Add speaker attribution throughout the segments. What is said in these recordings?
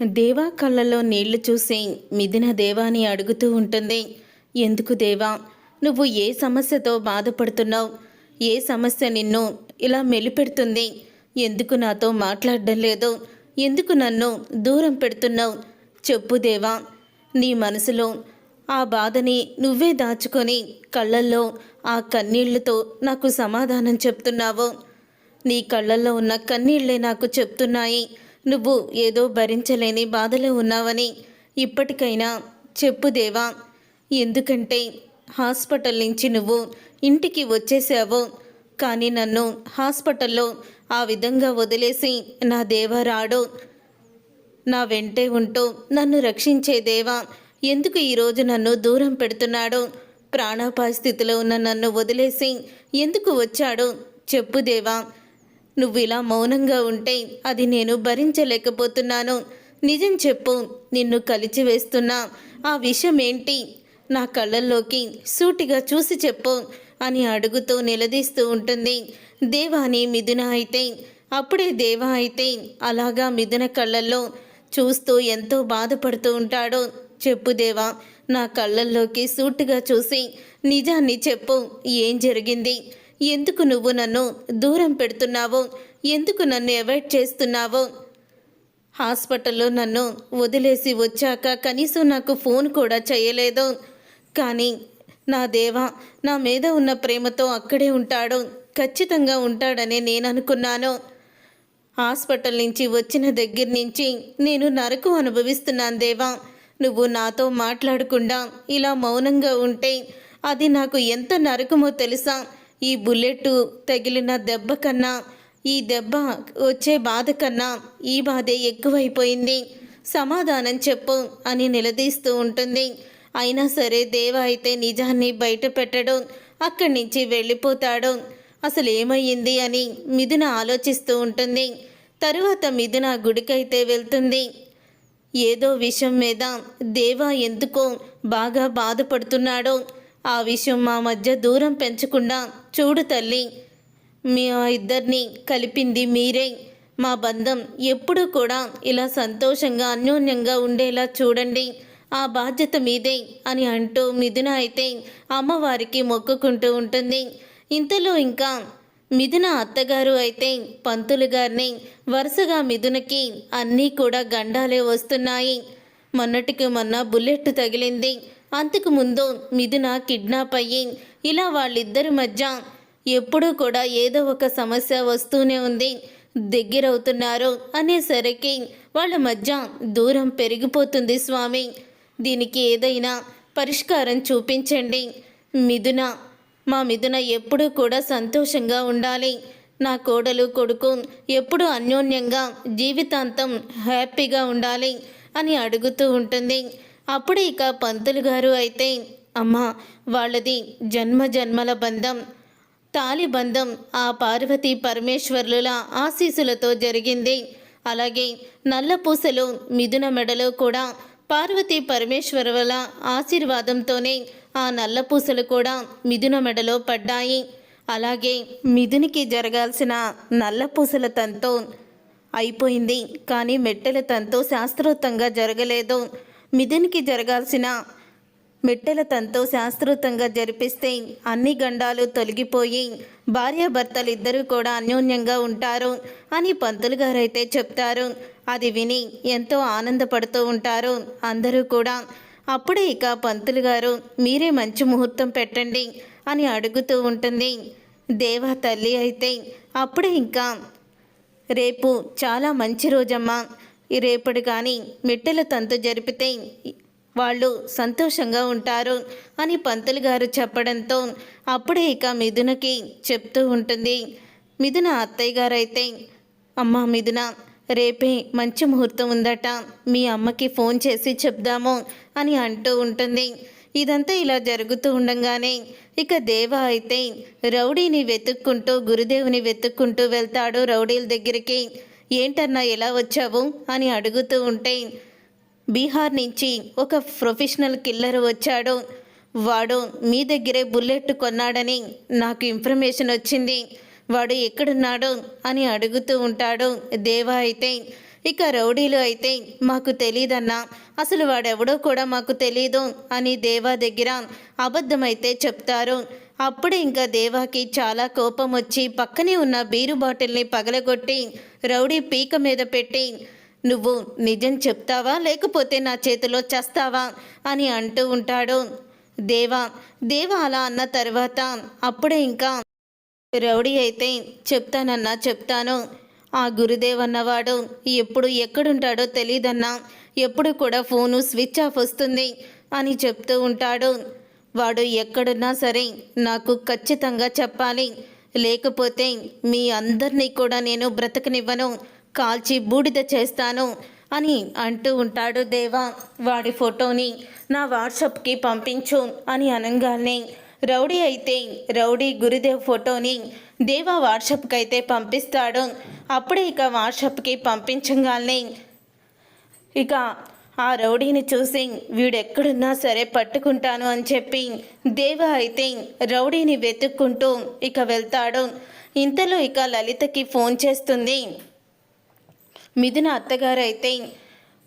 Speaker 1: దేవా కళ్ళలో నీళ్ళు చూసి మిథున దేవాని అడుగుతూ ఉంటుంది ఎందుకు దేవా నువ్వు ఏ సమస్యతో బాధపడుతున్నావు? ఏ సమస్య నిన్ను ఇలా మెలిపెడుతుంది? ఎందుకు నాతో మాట్లాడడం లేదు? ఎందుకు నన్ను దూరం పెడుతున్నావు? చెప్పు దేవా నీ మనసులో ఆ బాధని నువ్వే దాచుకొని కళ్ళల్లో ఆ కన్నీళ్ళతో నాకు సమాధానం చెప్తున్నావు. నీ కళ్ళల్లో ఉన్న కన్నీళ్ళే నాకు చెప్తున్నాయి. నువ్వు ఏదో భరించలేని బాధలో ఉన్నావని ఇప్పటికైనా చెప్పు దేవా. ఎందుకంటే హాస్పిటల్ నుంచి నువ్వు ఇంటికి వచ్చేసావు. కానీ నన్ను హాస్పిటల్లో ఆ విధంగా వదిలేసి నా దేవ రాడు. నా వెంటే ఉంటూ నన్ను రక్షించే దేవా ఎందుకు ఈరోజు నన్ను దూరం పెడుతున్నాడు? ప్రాణాపాయ స్థితిలో ఉన్న నన్ను వదిలేసి ఎందుకు వచ్చాడు? చెప్పు దేవా. నువ్వు ఇలా మౌనంగా ఉంటే అది నేను భరించలేకపోతున్నాను. నిజం చెప్పు నిన్ను కలిచి వేస్తున్నా. ఆ విషయం ఏంటి నా కళ్ళల్లోకి సూటిగా చూసి చెప్పు అని అడుగుతూ నిలదీస్తూ ఉంటుంది. దేవాని మిథున అయితే అప్పుడే దేవా అయితే అలాగా మిథున కళ్ళల్లో చూస్తూ ఎంతో బాధపడుతూ ఉంటాడు. చెప్పు దేవా నా కళ్ళల్లోకి సూటిగా చూసి నిజాన్ని చెప్పు. ఏం జరిగింది? ఎందుకు నువ్వు నన్ను దూరం పెడుతున్నావో? ఎందుకు నన్ను అవాయిడ్ చేస్తున్నావో? హాస్పిటల్లో నన్ను వదిలేసి వచ్చాక కనీసం నాకు ఫోన్ కూడా చేయలేదు. కానీ నా దేవా నా మీద ఉన్న ప్రేమతో అక్కడే ఉంటాడు. ఖచ్చితంగా ఉంటాడని నేను అనుకున్నాను. హాస్పిటల్ నుంచి వచ్చిన దగ్గర నుంచి నేను నరకు అనుభవిస్తున్నాను దేవా. నువ్వు నాతో మాట్లాడకుండా ఇలా మౌనంగా ఉంటే అది నాకు ఎంత నరకమో తెలుసా? ఈ బుల్లెట్ తగిలిన దెబ్బ కన్నా ఈ దెబ్బ వచ్చే బాధ కన్నా ఈ బాధే ఎక్కువైపోయింది. సమాధానం చెప్పు అని నిలదీస్తూ ఉంటుంది. అయినా సరే దేవ అయితే నిజాన్ని బయట పెట్టడు అక్కడి నుంచి వెళ్ళిపోతాడు. అసలు ఏమయ్యింది అని మిథున ఆలోచిస్తూ ఉంటుంది. తరువాత మిథున గుడికైతే వెళ్తుంది. ఏదో విషయం మీద దేవా ఎందుకో బాగా బాధపడుతున్నాడో. ఆ విషయం మా మధ్య దూరం పెంచకుండా చూడు తల్లి. మీ ఇద్దరిని కలిపింది మీరే. మా బంధం ఎప్పుడూ కూడా ఇలా సంతోషంగా అన్యోన్యంగా ఉండేలా చూడండి. ఆ బాధ్యత మీదే అని అంటూ మిథున అయితే అమ్మవారికి మొక్కుకుంటూ ఉంటుంది. ఇంతలో ఇంకా మిథున అత్తగారు అయితే పంతులు గారిని వరుసగా మిథునకి అన్నీ కూడా గండాలే వస్తున్నాయి. మొన్నటికి మొన్న బుల్లెట్ తగిలింది. అంతకుముందు మిథున కిడ్నాప్ అయ్యి ఇలా వాళ్ళిద్దరి మధ్య ఎప్పుడూ కూడా ఏదో ఒక సమస్య వస్తూనే ఉంది. దగ్గరవుతున్నారు అనేసరికి వాళ్ళ మధ్య దూరం పెరిగిపోతుంది స్వామి. దీనికి ఏదైనా పరిష్కారం చూపించండి. మిథున మా మిథున ఎప్పుడూ కూడా సంతోషంగా ఉండాలి. నా కోడలు కొడుకు ఎప్పుడూ అన్యోన్యంగా జీవితాంతం హ్యాపీగా ఉండాలి అని అడుగుతూ ఉంటుంది. అప్పుడే ఇక పంతులు గారు అయితే అమ్మ వాళ్ళది జన్మ జన్మల బంధం తాలి బంధం ఆ పార్వతీ పరమేశ్వరుల ఆశీసులతో జరిగింది. అలాగే నల్ల పూసలు మిథున మెడలో కూడా పార్వతీ పరమేశ్వరుల ఆశీర్వాదంతోనే ఆ నల్ల పూసలు కూడా మిథున మెడలో పడ్డాయి. అలాగే మిథునికి జరగాల్సిన నల్ల పూసల తంతో అయిపోయింది. కానీ మెట్టెల తంతో శాస్త్రోక్తంగా జరగలేదు. మిథునికి జరగాల్సిన మెట్టెల తనతో శాస్త్రోక్తంగా జరిపిస్తే అన్ని గండాలు తొలగిపోయి భార్యాభర్తలు ఇద్దరూ కూడా అన్యోన్యంగా ఉంటారు అని పంతులు గారైతే చెప్తారు. అది విని ఎంతో ఆనందపడుతూ ఉంటారు అందరూ కూడా. అప్పుడే ఇక పంతులు గారు మీరే మంచి ముహూర్తం పెట్టండి అని అడుగుతూ ఉంటుంది. దేవా తల్లి అయితే అప్పుడే ఇంకా రేపు చాలా మంచి రోజమ్మా. రేపటి కానీ మిట్టెల తంతు జరిపితే వాళ్ళు సంతోషంగా ఉంటారు అని పంతులు గారు చెప్పడంతో అప్పుడే ఇక మిథునకి చెప్తూ ఉంటుంది. మిథున అత్తయ్య గారైతే అమ్మ మిథున రేపే మంచి ముహూర్తం ఉందట. మీ అమ్మకి ఫోన్ చేసి చెప్దాము అని అంటూ ఉంటుంది. ఇదంతా ఇలా జరుగుతూ ఉండగానే ఇక దేవ అయితే రౌడీని వెతుక్కుంటూ గురుదేవుని వెతుక్కుంటూ వెళ్తాడు రౌడీల దగ్గరికి. ఏంటన్నా ఎలా వచ్చావు? అని అడుగుతూ ఉంటే బీహార్ నుంచి ఒక ప్రొఫెషనల్ కిల్లర్ వచ్చాడు. వాడు మీ దగ్గరే బుల్లెట్ కొన్నాడని నాకు ఇన్ఫర్మేషన్ వచ్చింది. వాడు ఎక్కడున్నాడు? అని అడుగుతూ ఉంటాడు. దేవా అయితే ఇక రౌడీలు అయితే మాకు తెలీదన్నా అసలు వాడెవడో కూడా మాకు తెలీదు అని దేవా దగ్గర అబద్ధమైతే చెప్తారు. అప్పుడు ఇంకా దేవాకి చాలా కోపం వచ్చి పక్కనే ఉన్న బీరు బాటిల్ని పగలగొట్టి రౌడీ పీక మీద పెట్టి నువ్వు నిజం చెప్తావా? లేకపోతే నా చేతిలో చస్తావా? అని అంటూ ఉంటాడు. దేవా దేవా అలా అన్న తర్వాత అప్పుడే ఇంకా రౌడీ అయితే చెప్తానన్నా చెప్తాను. ఆ గురుదేవ్ అన్నవాడు ఎప్పుడు ఎక్కడుంటాడో తెలియదన్నా ఎప్పుడు కూడా ఫోను స్విచ్ ఆఫ్ వస్తుంది అని చెప్తూ ఉంటాడు. వాడు ఎక్కడున్నా సరే నాకు ఖచ్చితంగా చెప్పాలి. లేకపోతే మీ అందరినీ కూడా నేను బ్రతకనివ్వను. కాల్చి బూడిద చేస్తాను అని అంటూ ఉంటాడు దేవా. వాడి ఫోటోని నా వాట్సాప్కి పంపించు అని అనగానే రౌడీ అయితే రౌడీ గురుదేవ్ ఫోటోని దేవా వాట్సాప్కి అయితే పంపిస్తాడు. అప్పుడే ఇక వాట్సాప్కి పంపించగానే ఇక ఆ రౌడీని చూసి వీడెక్కడున్నా సరే పట్టుకుంటాను అని చెప్పి దేవ అయితే రౌడీని వెతుక్కుంటూ ఇక వెళ్తాడు. ఇంతలో ఇక లలితకి ఫోన్ చేస్తుంది. మిథున అత్తగారు అయితే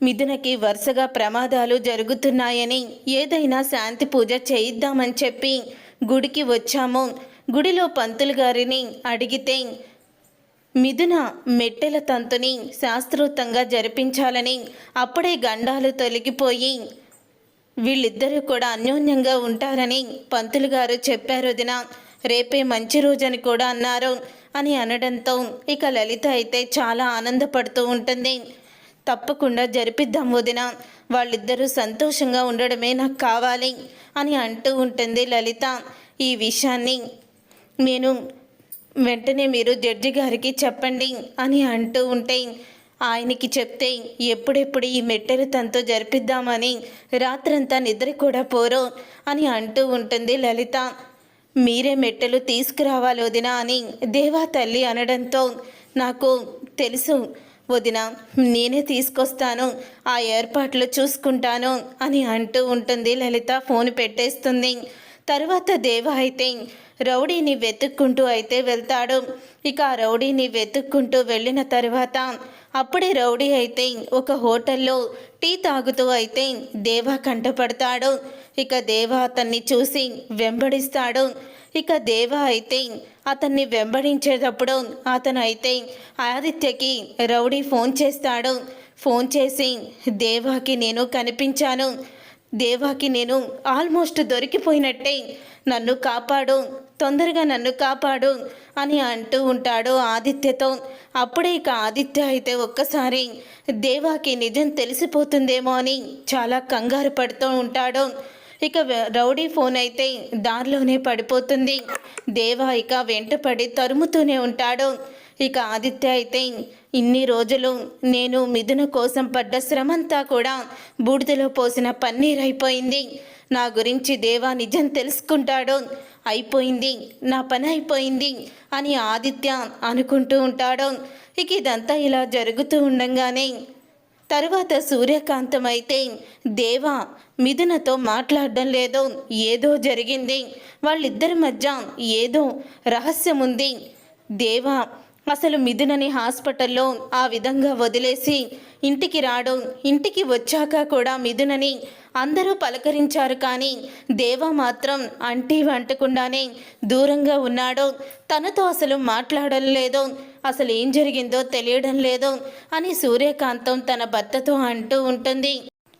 Speaker 1: మిథునకి వరుసగా ప్రమాదాలు జరుగుతున్నాయని ఏదైనా శాంతి పూజ చేయిద్దామని చెప్పి గుడికి వచ్చాము. గుడిలో పంతులు గారిని అడిగితే మిథున మెట్టెల తంతుని శాస్త్రోక్తంగా జరిపించాలని అప్పుడే గండాలు తొలగిపోయి వీళ్ళిద్దరూ కూడా అన్యోన్యంగా ఉంటారని పంతులు గారు చెప్పారు వదిన రేపే మంచి రోజని కూడా అన్నారు అని అనడంతో ఇక లలిత అయితే చాలా ఆనందపడుతూ ఉంటుంది. తప్పకుండా జరిపిద్దాం వదిన వాళ్ళిద్దరూ సంతోషంగా ఉండడమే నాకు కావాలి అని అంటూ ఉంటుంది లలిత. ఈ విషయాన్ని నేను వెంటనే మీరు జడ్జి గారికి చెప్పండి అని అంటూ ఉంటే ఆయనకి చెప్తే ఎప్పుడెప్పుడు ఈ మెట్టెలు తనతో జరిపిద్దామని రాత్రంతా నిద్ర కూడా పోరు అని అంటూ ఉంటుంది లలిత. మీరే మెట్టెలు తీసుకురావాలి వదిన అని దేవా తల్లి అనడంతో నాకు తెలుసు వదిన నేనే తీసుకొస్తాను ఆ ఏర్పాట్లు చూసుకుంటాను అని అంటూ ఉంటుంది లలిత. ఫోన్ పెట్టేస్తుంది. తర్వాత దేవ అయితే రౌడీని వెతుక్కుంటూ అయితే వెళ్తాడు. ఇక ఆ రౌడీని వెతుక్కుంటూ వెళ్ళిన తర్వాత అప్పుడే రౌడీ అయితే ఒక హోటల్లో టీ తాగుతూ అయితే దేవా కంటపడతాడు. ఇక దేవా అతన్ని చూసి వెంబడిస్తాడు. ఇక దేవా అయితే అతన్ని వెంబడించేటప్పుడు అతను అయితే ఆదిత్యకి రౌడీ ఫోన్ చేస్తాడు. ఫోన్ చేసి దేవాకి నేను కనిపించాను. దేవాకి నేను ఆల్మోస్ట్ దొరికిపోయినట్టే. నన్ను కాపాడు తొందరగా నన్ను కాపాడు అని అంటూ ఉంటాడు ఆదిత్యతో. అప్పుడే ఇక ఆదిత్య అయితే ఒక్కసారి దేవాకి నిజం తెలిసిపోతుందేమో అని చాలా కంగారు పడుతూ ఉంటాడు. ఇక రౌడీ ఫోన్ అయితే దారిలోనే పడిపోతుంది. దేవా ఇక వెంటపడి తరుముతూనే ఉంటాడు. ఇక ఆదిత్య అయితే ఇన్ని రోజులు నేను మిథున కోసం పడ్డ శ్రమంతా కూడా బూడిదలో పోసిన పన్నీర్ అయిపోయింది. నా గురించి దేవా నిజం తెలుసుకుంటాడు? అయిపోయింది. నా పని అయిపోయింది అని ఆదిత్య అనుకుంటూ ఉంటాడు? ఇక ఇదంతా ఇలా జరుగుతూ ఉండంగానే తరువాత సూర్యకాంతం అయితే దేవా మిథునతో మాట్లాడడం లేదు. ఏదో జరిగింది. వాళ్ళిద్దరి మధ్య ఏదో రహస్యం ఉంది దేవా అసలు మిథునని హాస్పిటల్లో ఆ విధంగా వదిలేసి ఇంటికి రావడం ఇంటికి వచ్చాక కూడా మిథునని అందరూ పలకరించారు కానీ దేవ మాత్రం అంటీ వంటకుండానే దూరంగా ఉన్నాడు. తనతో అసలు మాట్లాడడం లేదు. అసలు ఏం జరిగిందో తెలియడం లేదు అని సూర్యకాంతం తన భర్తతో అంటూ ఉంటుంది.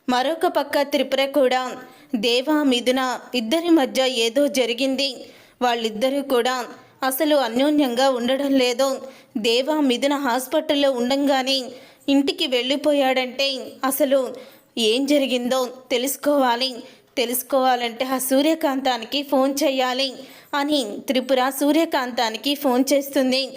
Speaker 1: మరొక పక్క త్రిపుర కూడా దేవా మిథున ఇద్దరి మధ్య ఏదో జరిగింది. వాళ్ళిద్దరూ కూడా అసలు అన్యోన్యంగా ఉండడం లేదు దేవా మిథున హాస్పిటల్లో ఉండంగానే ఇంటికి వెళ్ళిపోయాడంటే అసలు ఏం జరిగిందో తెలుసుకోవాలి. తెలుసుకోవాలంటే ఆ సూర్యకాంతానికి ఫోన్ చేయాలి అని త్రిపుర సూర్యకాంతానికి ఫోన్ చేస్తుంది.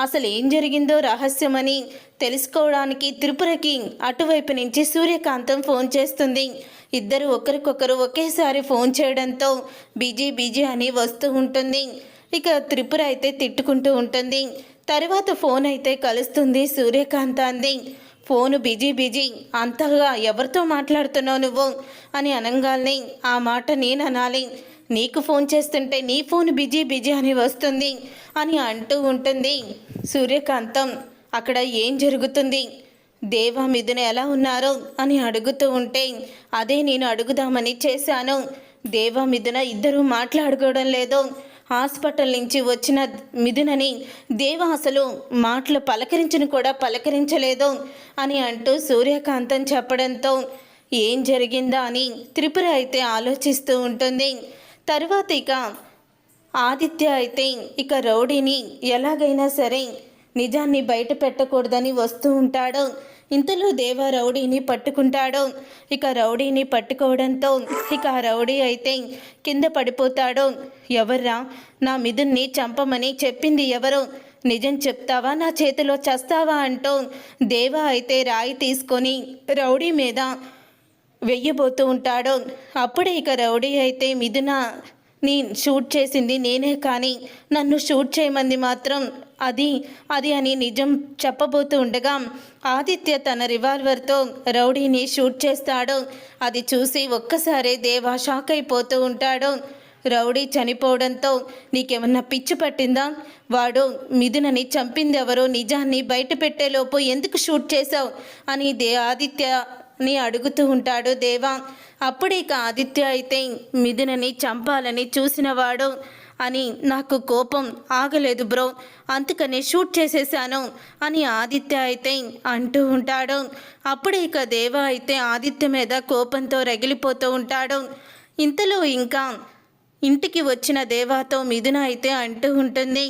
Speaker 1: అసలు ఏం జరిగిందో రహస్యమని తెలుసుకోవడానికి త్రిపురకి అటువైపు నుంచి సూర్యకాంతం ఫోన్ చేస్తుంది. ఇద్దరు ఒకరికొకరు ఒకేసారి ఫోన్ చేయడంతో బిజీ బిజీ అని వస్తూ ఉంటుంది. ఇక త్రిపుర అయితే తిట్టుకుంటూ ఉంటుంది. తర్వాత ఫోన్ అయితే కలుస్తుంది సూర్యకాంతాంది. Phone busy busy. అంతగా ఎవరితో మాట్లాడుతున్నావు నువ్వు? అని అనగాలని. ఆ మాట నేను అనాలి. నీకు ఫోన్ చేస్తుంటే నీ ఫోన్ బిజీ బిజీ అని వస్తుంది అని అంటూ ఉంటుంది సూర్యకాంతం. అక్కడ ఏం జరుగుతుంది? దేవా మిథున ఎలా ఉన్నారు? అని అడుగుతూ ఉంటే అదే నేను అడుగుదామని చేశాను. దేవా మిథున ఇద్దరూ మాట్లాడుకోవడం లేదు. హాస్పిటల్ నుంచి వచ్చిన మిథునని దేవ అసలు మాటలు పలకరించను కూడా పలకరించలేదు అని అంటూ సూర్యకాంతం చెప్పడంతో ఏం జరిగిందా అని త్రిపుర అయితే ఆలోచిస్తూ ఉంటుంది. తర్వాత ఇక ఆదిత్య అయితే ఇక రౌడీని ఎలాగైనా సరే నిజాన్ని బయట పెట్టకూడదని వస్తూ ఉంటాడు. ఇంతలో దేవ రౌడీని పట్టుకుంటాడు. ఇక రౌడీని పట్టుకోవడంతో ఇక ఆ రౌడీ అయితే కింద పడిపోతాడు. ఎవర్రా? నా మిథున్ని చంపమని చెప్పింది ఎవరు? నిజం చెప్తావా? నా చేతిలో చస్తావా? అంటూ దేవ అయితే రాయి తీసుకొని రౌడీ మీద వెయ్యబోతూ ఉంటాడు. అప్పుడే ఇక రౌడీ అయితే మిథున నీ షూట్ చేసింది నేనే కానీ నన్ను షూట్ చేయమంది మాత్రం అది అది అని నిజం చెప్పబోతూ ఉండగా ఆదిత్య తన రివాల్వర్తో రౌడీని షూట్ చేస్తాడు. అది చూసి ఒక్కసారే దేవా షాక్ అయిపోతూ ఉంటాడు. రౌడీ చనిపోవడంతో నీకేమన్నా పిచ్చి పట్టిందా? వాడు మిథునని చంపింది ఎవరో నిజాన్ని బయట పెట్టేలోపు ఎందుకు షూట్ చేశావు? అని దే ఆదిత్యని అడుగుతూ ఉంటాడు దేవా. అప్పుడే ఇక ఆదిత్య అయితే మిథునని చంపాలని చూసినవాడు అని నాకు కోపం ఆగలేదు బ్రో. అందుకనే షూట్ చేసేసాను అని ఆదిత్య అయితే అంటూ ఉంటాడు. అప్పుడు ఇక దేవ అయితే ఆదిత్య మీద కోపంతో రగిలిపోతూ ఉంటాడు. ఇంతలో ఇంకా ఇంటికి వచ్చిన దేవాతో మిథున అయితే అంటూ ఉంటుంది.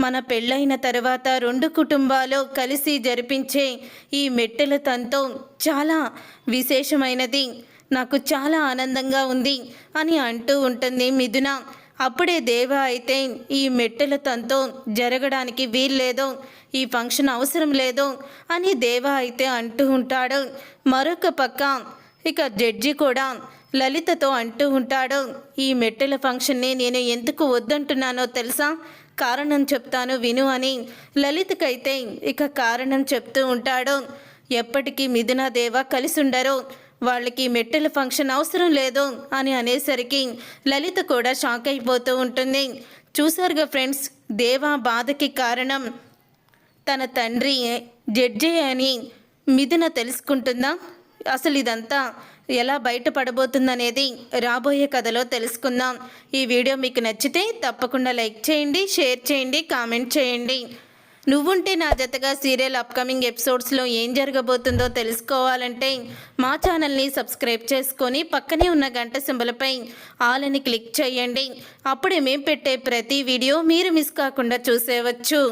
Speaker 1: మన పెళ్ళైన తర్వాత రెండు కుటుంబాలు కలిసి జరిపించే ఈ మెట్టెల తంతో చాలా విశేషమైనది. నాకు చాలా ఆనందంగా ఉంది అని అంటూ ఉంటుంది మిథున. అప్పుడే దేవ అయితే ఈ మెట్టెల తంతో జరగడానికి వీల్లేదు ఈ ఫంక్షన్ అవసరం లేదు అని దేవ అయితే అంటూ ఉంటాడు. మరొక పక్క ఇక జడ్జి కూడా లలితతో అంటూ ఉంటాడు ఈ మెట్టెల ఫంక్షన్ని నేను ఎందుకు వద్దంటున్నానో తెలుసా? కారణం చెప్తాను విను అని లలితకైతే ఇక కారణం చెప్తూ ఉంటాడు. ఎప్పటికీ మిథున దేవ కలిసి ఉండరు వాళ్ళకి మెట్టెల ఫంక్షన్ అవసరం లేదు అని అనేసరికి లలిత కూడా షాక్ అయిపోతూ ఉంటుంది. చూసారుగా ఫ్రెండ్స్ దేవా బాధకి కారణం తన తండ్రి జడ్జే అని మిథున తెలుసుకుంటుందా? అసలు ఇదంతా ఎలా బయటపడబోతుందనేది రాబోయే కథలో తెలుసుకుందాం. ఈ వీడియో మీకు నచ్చితే తప్పకుండా లైక్ చేయండి షేర్ చేయండి కామెంట్ చేయండి. నువ్వుంటే నా జతగా సీరియల్ అప్కమింగ్ ఎపిసోడ్స్లో ఏం జరగబోతుందో తెలుసుకోవాలంటే మా ఛానల్ని సబ్స్క్రైబ్ చేసుకొని పక్కనే ఉన్న గంట సింబలపై ఆలని క్లిక్ చేయండి. అప్పుడే మేము పెట్టే ప్రతి వీడియో మీరు మిస్ కాకుండా చూసేవచ్చు.